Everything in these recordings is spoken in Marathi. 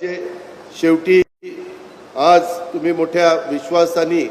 जे शेवटी आज तुम्ही मोठ्या विश्वासाने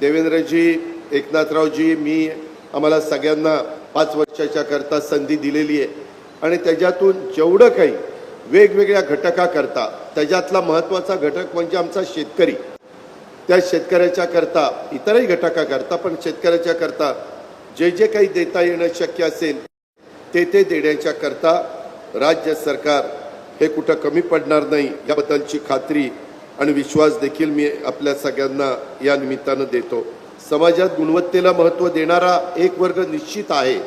देवेंद्रजी एकनाथरावजी मी आम्हाला सगळ्यांना पाच वर्षाच्या करता संधी दिलेली आहे. आणि त्याच्यातून जेवढं काही वेगवेगळ्या घटकाकरता त्याच्यातला महत्त्वाचा घटक म्हणजे आमचा शेतकरी. त्या शेतकऱ्याच्या करता इतरही घटकाकरता पण शेतकऱ्याच्या करता जे जे काही देता येणं शक्य असेल ते ते देण्याच्या करता राज्य सरकार हे कुठं कमी पडणार नाही याबद्दलची खात्री आणि विश्वास देखील मी आपल्या सगळ्यांना या निमित्तानं देतो. समाजात गुणवत्तेला महत्त्व देणारा एक वर्ग निश्चित आहे.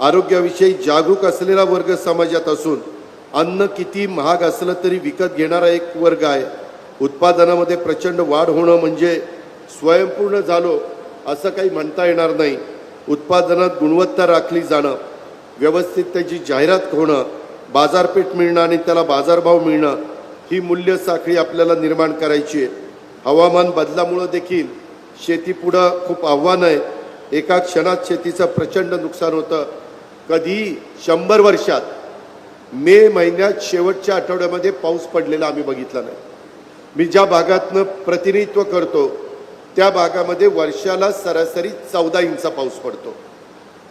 आरोग्याविषयी जागरूक असलेला वर्ग समाजात असून अन्न किती महाग असलं तरी विकत घेणारा एक वर्ग आहे. उत्पादनामध्ये प्रचंड वाढ होणं म्हणजे स्वयंपूर्ण झालो असं काही म्हणता येणार नाही. उत्पादनात गुणवत्ता राखली जाणं व्यवस्थित त्याची जाहिरात होणं बाजारपेठ मिळणं आणि त्याला बाजारभाव मिळणं ही मूल्य साखळी आपल्याला निर्माण करायची आहे. हवामान बदलामुळं देखील शेतीपुढं खूप आव्हान आहे. एका क्षणात शेतीचं प्रचंड नुकसान होतं. कधी शंभर वर्षात मे महिन्यात शेवटच्या आठवड्यामध्ये पाऊस पडलेला आम्ही बघितला नाही. मी ज्या भागातनं प्रतिनिधित्व करतो त्या भागामध्ये वर्षाला सरासरी चौदा इंचा पाऊस पडतो.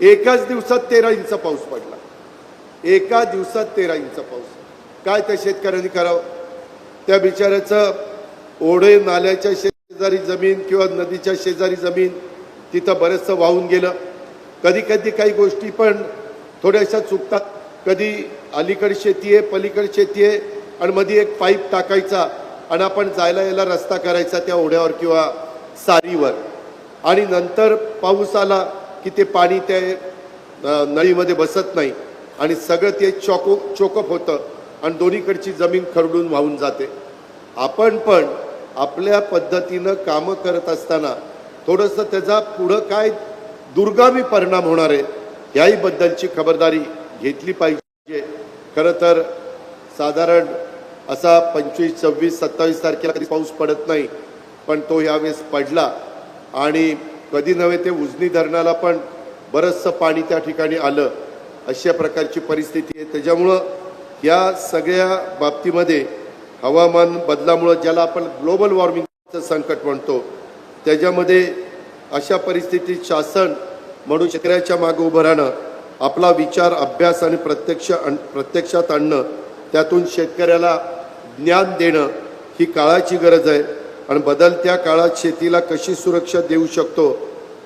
एकाच दिवसात तेरा इंच पाऊस पडला. एका दिवसात तेरा इंच पाऊस. काय त्या शेतकऱ्यांनी करावं? त्या बिचाऱ्याचं ओढे नाल्याच्या शेजारी जमीन किंवा नदीच्या शेजारी जमीन तिथं बरंचसं वाहून गेलं. कधी कधी काही गोष्टी पण थोड्याशा चुकतात. कधी अलीकड शेती आहे पलीकड शेती आहे आणि मध्ये एक पाईप टाकायचा आणि आपण जायला यायला रस्ता करायचा त्या ओढ्यावर किंवा सारीवर. आणि नंतर पाऊस आला की ते पाणी त्या नळीमध्ये बसत नाही. आणि सगळं ते चोको चोकअप होतं आणि दोन्हीकडची जमीन खरडून वाहून जाते. आपण पण आपल्या पद्धतीनं कामं करत असताना थोडंसं त्याचा पुढं काय दुर्गामी परिणाम होणार आहे याहीबद्दलची खबरदारी घेतली पाहिजे. खरं तर साधारण असा पंचवीस सव्वीस सत्तावीस तारखेला कधी पाऊस पडत नाही पण तो यावेळेस पडला. आणि कधी नव्हे ते उजनी धरणाला पण बरंचसं पाणी त्या ठिकाणी आलं. अशा प्रकारची परिस्थिती आहे. त्याच्यामुळं या सगळ्या बाबतीमध्ये हवामान बदलामुळं ज्याला आपण ग्लोबल वॉर्मिंगचं संकट म्हणतो त्याच्यामध्ये अशा परिस्थितीत शासन म्हणून शेतकऱ्याच्या मागे उभं राहणं आपला विचार अभ्यास आणि प्रत्यक्ष प्रत्यक्षात आणणं त्यातून शेतकऱ्याला ज्ञान देणं ही काळाची गरज आहे. आणि बदलत्या काळात शेतीला कशी सुरक्षा देऊ शकतो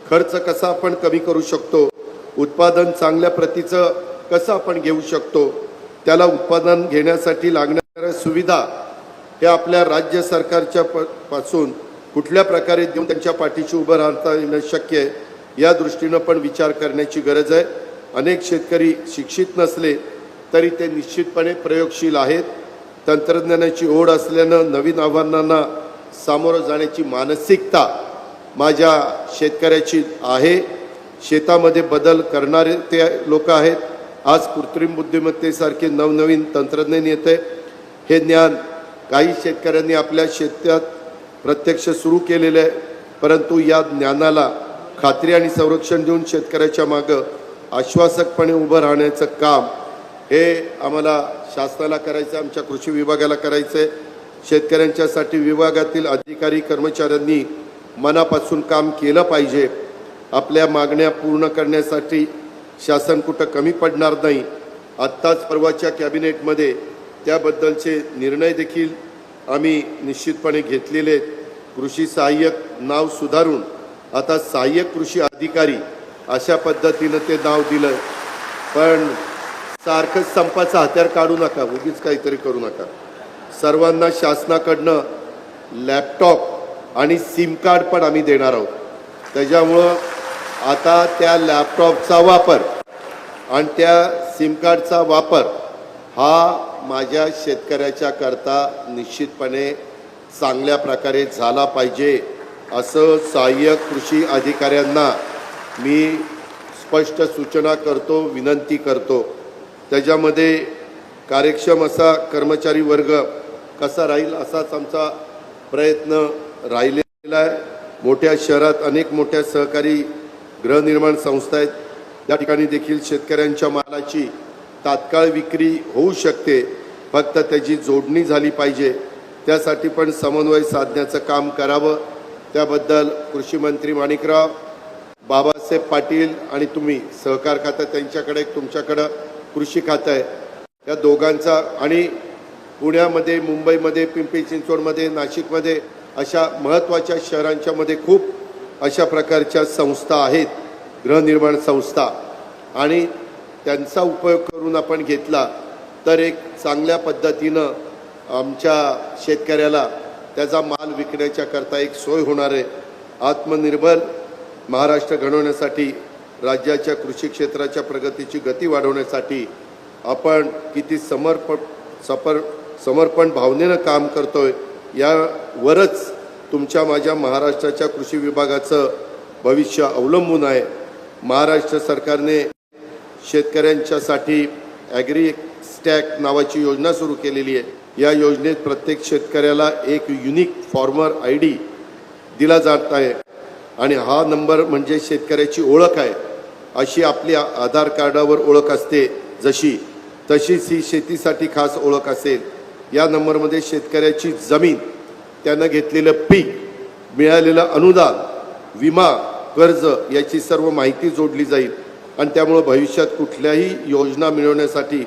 खर्च कसा आपण कमी करू शकतो उत्पादन चांगल्या प्रतीचं कसं आपण घेऊ शकतो? त्याला उत्पादन घेण्यासाठी लागणाऱ्या सुविधा हे आपल्या राज्य सरकारच्या पासून कुठल्या प्रकारे देऊन त्यांच्या पाठीशी उभं राहता येणं शक्य आहे या दृष्टीनं पण विचार करण्याची गरज आहे. अनेक शेतकरी शिक्षित नसले तरी ते निश्चितपणे प्रयोगशील आहेत. तंत्रज्ञानाची ओढ असल्यानं नवीन आव्हानांना सामोरं जाण्याची मानसिकता माझ्या शेतकऱ्याची आहे. शेतामध्ये बदल करणारे ते लोक आहेत. आज कृत्रिम बुद्धिमत्तेसारखे नवनवीन तंत्रज्ञान येते हे ज्ञान काही शेतकऱ्यांनी आपल्या शेतात प्रत्यक्ष सुरू केलेलं आहे. परंतु या ज्ञानाला खात्री आणि संरक्षण देऊन शेतकऱ्याच्या मागं आश्वासकपणे उभं राहण्याचं काम हे आम्हाला शासनाला करायचं आहे, आमच्या कृषी विभागाला करायचं आहे शेतकऱ्यांच्यासाठी विभागातील अधिकारी कर्मचाऱ्यांनी मनापासून काम केलं पाहिजे. आपल्या मागण्या पूर्ण करण्यासाठी शासन कुठं कमी पडणार नाही आत्ताच परवाच्या कॅबिनेटमध्ये त्याबद्दलचे निर्णय देखील आम्ही निश्चितपणे घेतलेले आहेत. कृषी सहाय्यक नाव सुधारून आता सहाय्यक कृषी अधिकारी अशा पद्धतीनं ते नाव दिलं. पण सारखं संपाचा हत्यार काढू नका उगीच काहीतरी करू नका. सर्वांना शासनाकडनं लॅपटॉप आणि सिम कार्ड पण आम्ही देणार आहोत. त्याच्यामुळं आता त्या लॅपटॉपचा वापर आणि त्या सिम कार्डचा वापर हा माझ्या शेतकऱ्याच्या करता निश्चितपणे चांगल्या प्रकारे झाला पाहिजे असं सहाय्यक कृषी अधिकाऱ्यांना मी स्पष्ट सूचना करतो विनंती करतो. त्याच्यामध्ये कार्यक्षम असा कर्मचारी वर्ग कसा राहील असाच आमचा प्रयत्न राहिलेला आहे. मोठ्या शहरात अनेक मोठ्या सहकारी गृहनिर्माण संस्था आहेत. त्या ठिकाणी देखील शेतकऱ्यांच्या मालाची तात्काळ विक्री होऊ शकते. फक्त त्याची जोडणी झाली पाहिजे. त्यासाठी पण समन्वय साधण्याचं काम करावं. त्याबद्दल कृषी मंत्री माणिकराव बाबासाहेब पाटील आणि तुम्ही सहकार खातं त्यांच्याकडे तुमच्याकडं कृषी खातं आहे. या दोघांचा आणि पुण्यामध्ये मुंबईमध्ये पिंपरी चिंचवडमध्ये नाशिकमध्ये अशा महत्त्वाच्या शहरांच्यामध्ये खूप अशा प्रकारच्या संस्था आहेत गृहनिर्माण संस्था. आणि त्यांचा उपयोग करून आपण घेतला तर एक चांगल्या पद्धतीनं आमच्या शेतकऱ्याला त्याचा माल विकण्याच्या करता एक सोय होणार आहे. आत्मनिर्भर महाराष्ट्र घडवण्यासाठी राज्याच्या कृषी क्षेत्राच्या प्रगतीची गती वाढवण्यासाठी आपण किती समर्पण सपर समर्पण भावनेनं काम करतोय यावरच तुमच्या माझ्या महाराष्ट्राच्या कृषी विभागाचं भविष्य अवलंबून आहे. महाराष्ट्र सरकारने शेतकऱ्यांच्यासाठी ॲग्री स्टॅक नावाची योजना सुरू केलेली आहे. या योजनेत प्रत्येक शेतकऱ्याला एक युनिक फॉर्मर आय डी दिला जात आहे आणि हा नंबर म्हणजे शेतकऱ्याची ओळख आहे. अशी आपली आधार कार्डावर ओळख असते. जशी तशीच ही शेतीसाठी खास ओळख असेल. या नंबरमध्ये शेतकऱ्याची जमीन त्यानं घेतलेलं पीक मिळालेलं अनुदान विमा कर्ज याची सर्व माहिती जोडली जाईल. आणि त्यामुळं भविष्यात कुठल्याही योजना मिळवण्यासाठी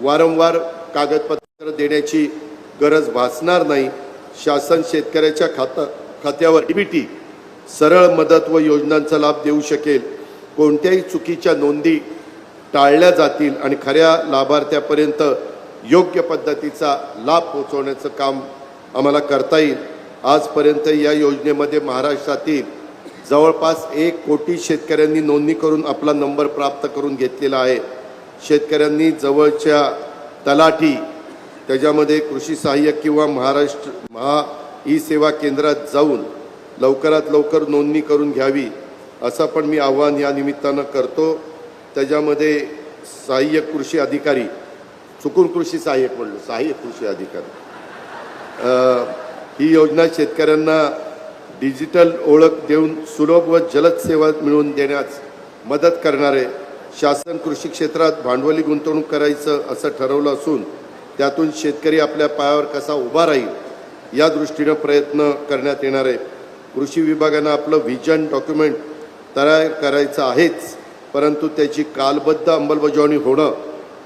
वारंवार कागदपत्र देण्याची गरज भासणार नाही. शासन शेतकऱ्याच्या खाता खात्यावर डीबीटी सरळ मदत व योजनांचा लाभ देऊ शकेल. कोणत्याही चुकीच्या नोंदी टाळल्या जातील आणि खऱ्या लाभार्थ्यापर्यंत योग्य पद्धतीचा लाभ पोहोचवण्याचं काम आम्हाला करता येईल. आजपर्यंत या योजनेमध्ये महाराष्ट्रातील जवळपास एक कोटी शेतकऱ्यांनी नोंदणी करून आपला नंबर प्राप्त करून घेतलेला आहे. शेतकऱ्यांनी जवळच्या तलाठी त्याच्यामध्ये कृषी सहाय्यक किंवा महाराष्ट्र महा ई सेवा केंद्रात जाऊन लवकरात लवकर नोंदणी करून घ्यावी असं पण मी आव्हान या निमित्तानं करतो. त्याच्यामध्ये सहाय्यक कृषी अधिकारी चुकून कृषी सहाय्यक म्हणलो सहाय्यक कृषी अधिकारी. ही योजना शेतकऱ्यांना डिजिटल ओळख देऊन सुलभ व जलद सेवा मिळवून देण्यास मदत करणारे शासन कृषी क्षेत्रात भांडवली गुंतवणूक करायचं असं ठरवलं असून त्यातून शेतकरी आपल्या पायावर कसा उभा राहील या दृष्टीनं प्रयत्न करण्यात येणार. आहे कृषी विभागानं आपलं व्हिजन डॉक्युमेंट तयार करायचं आहेच परंतु त्याची कालबद्ध अंमलबजावणी होणं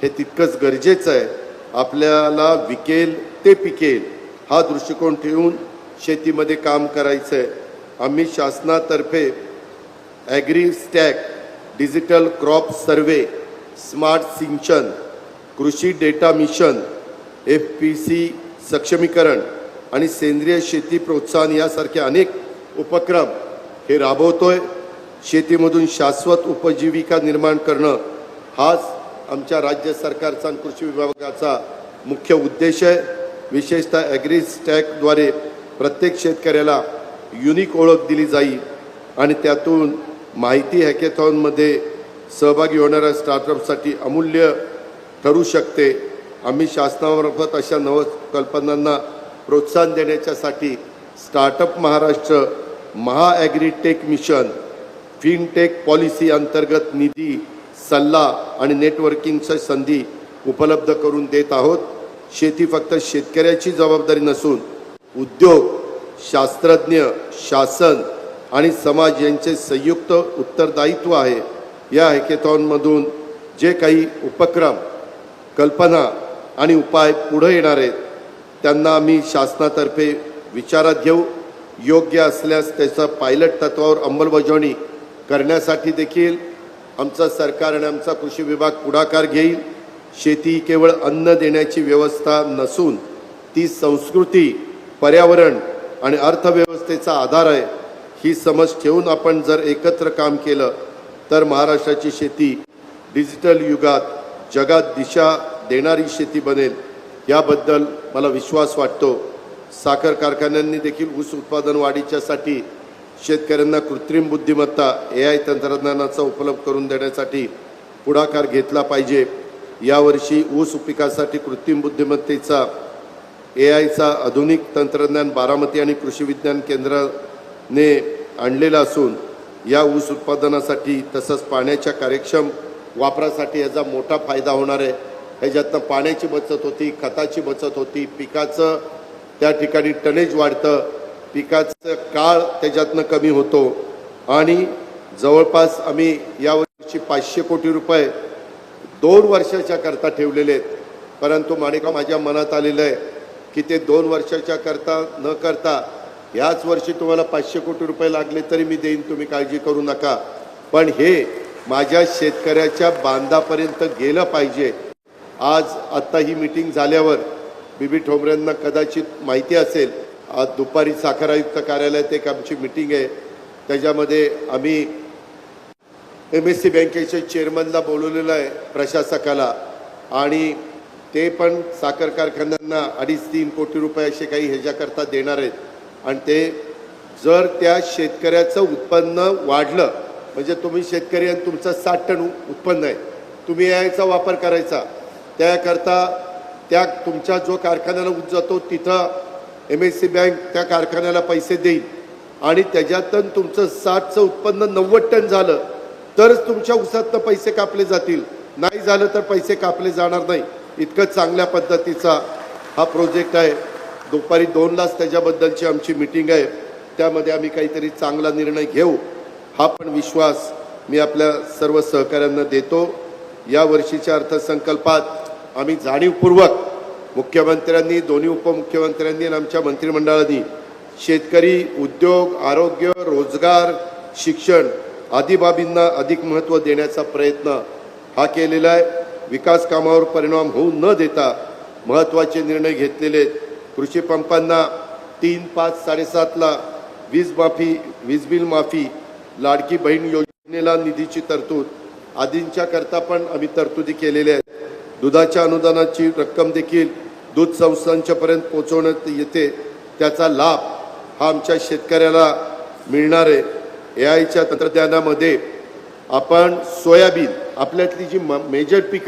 हे तितकंच गरजेचं आहे. आपल्याला विकेल ते पिकेल. हा दृष्टिकोन ठेवून शेतीमध्ये काम करायचं आहे आम्ही शासनातर्फे agri stack digital crop survey smart सिंचन कृषी data mission F P C सक्षमीकरण आणि सेंद्रिय शेती प्रोत्साहन यासारखे अनेक उपक्रम हे राबवतोय. शेतीमधून शाश्वत उपजीविका निर्माण करणं हाच आमच्या राज्य सरकारचा आणि कृषी विभागाचा मुख्य उद्देश आहे. विशेषतः ॲग्री स्टॅकद्वारे प्रत्येक शेतकऱ्याला युनिक ओळख दिली जाईल आणि त्यातून माहिती हॅकेथॉनमध्ये सहभागी होणाऱ्या स्टार्टअपसाठी अमूल्य ठरू शकते. आम्ही शासनामार्फत अशा नवकल्पनांना प्रोत्साहन देण्याच्यासाठी startup Maharashtra MahaAgritech mission fintech policy अंतर्गत निधी सल्ला आणि नेटवर्किंगच्या संधी उपलब्ध करून देत आहोत. शेती फक्त शेतकऱ्याची जबाबदारी नसून उद्योग शास्त्रज्ञ शासन आणि समाज यांचे संयुक्त उत्तरदायित्व आहे. या हॅकेथॉनमधून जे काही उपक्रम कल्पना आणि उपाय पुढे येणार आहेत त्यांना आम्ही शासनातर्फे विचारात घेऊ. योग्य असल्यास त्याचा पायलट तत्वावर अंमलबजावणी करण्यासाठी देखील आमचं सरकार आणि आमचा कृषी विभाग पुढाकार घेईल. शेती ही केवळ अन्न देण्याची व्यवस्था नसून ती संस्कृती पर्यावरण आणि अर्थव्यवस्थेचा आधार आहे. ही समज ठेवून आपण जर एकत्र काम केलं तर महाराष्ट्राची शेती डिजिटल युगात जगात दिशा देणारी शेती बनेल. याबद्दल मला विश्वास वाटतो. साखर कारखान्यांनी देखील ऊस उत्पादन वाढीच्यासाठी शेतकऱ्यांना कृत्रिम बुद्धिमत्ता ए आय तंत्रज्ञानाचा उपलब्ध करून देण्यासाठी पुढाकार घेतला पाहिजे. यावर्षी ऊस पिकासाठी कृत्रिम बुद्धिमत्तेचा ए आयचा आधुनिक तंत्रज्ञान बारामती आणि कृषी विज्ञान केंद्राने आणलेला असून या ऊस उत्पादनासाठी तसंच पाण्याच्या कार्यक्षम वापरासाठी याचा मोठा फायदा होणार आहे. ह्याच्यातनं पाण्याची बचत होती खताची बचत होती पिकाचं त्या ठिकाणी टनेज वाढतं पिकाचं काळ त्याच्यातनं कमी होतो. आणि जवळपास आम्ही यावर्षी पाचशे कोटी रुपये दोन वर्षाच्या करता ठेवलेले आहेत. परंतु माणिका माझ्या मनात आलेलं आहे की ते दोन वर्षाच्या करता न करता याच वर्षी तुम्हाला पाचशे कोटी रुपये लागले तरी मी देईन तुम्ही काळजी करू नका. पण हे माझ्या शेतकऱ्याच्या बांधापर्यंत गेलं पाहिजे. आज आत्ता ही मिटिंग झाल्यावर बीबी ठोंबऱ्यांना कदाचित माहिती असेल आज दुपारी साखर आयुक्त कार्यालयात एक आमची मिटिंग आहे. त्याच्यामध्ये आम्ही एम एस सी बँकेच्या चेअरमनला बोलवलेलं आहे प्रशासकाला. आणि ते पण साखर कारखान्यांना अडीच तीन कोटी रुपये असे काही ह्याच्याकरता देणार आहेत. आणि ते जर त्या शेतकऱ्याचं उत्पन्न वाढलं म्हणजे तुम्ही शेतकरी आणि तुमचं साठ टन उत्पन्न आहे तुम्ही याचा वापर करायचा. त्याकरता त्या तुमच्या जो कारखान्याला ऊस जातो तिथं एम एस सी बँक त्या कारखान्याला पैसे देईल. आणि त्याच्यातून तुमचं साठचं उत्पन्न नव्वद टन झालं तरच तुमच्या उसातनं पैसे कापले जातील. नाही झालं तर पैसे कापले जाणार नाही. इतकं चांगल्या पद्धतीचा हा प्रोजेक्ट आहे. दुपारी दोनलाच त्याच्याबद्दलची आमची मिटिंग आहे. त्यामध्ये आम्ही काहीतरी चांगला निर्णय घेऊ. हा पण विश्वास मी आपल्या सर्व सहकाऱ्यांना देतो. या वर्षीच्या अर्थसंकल्पात आम्ही जाणीवपूर्वक मुख्यमंत्र्यांनी दोन्ही उपमुख्यमंत्र्यांनी आणि आमच्या मंत्रिमंडळांनी शेतकरी उद्योग आरोग्य रोजगार शिक्षण आदी बाबींना अधिक महत्त्व देण्याचा प्रयत्न हा केलेला आहे. विकास कामावर परिणाम होऊ न देता महत्त्वाचे निर्णय घेतलेले आहेत. कृषी पंपांना तीन पाच साडेसातला वीज माफी वीज बिल माफी लाडकी बहीण योजनेला निधीची तरतूद आदींच्या करता पण आम्ही तरतुदी केलेल्या आहेत. दुधाच्या अनुदानाची रक्कम देखील दूध संस्थांच्यापर्यंत पोहोचवण्यात येते. त्याचा लाभ हा आमच्या शेतकऱ्याला मिळणार आहे. ए आयच्या तंत्रज्ञानामध्ये आपण सोयाबीन आपल्यातली जी मेजर पिकं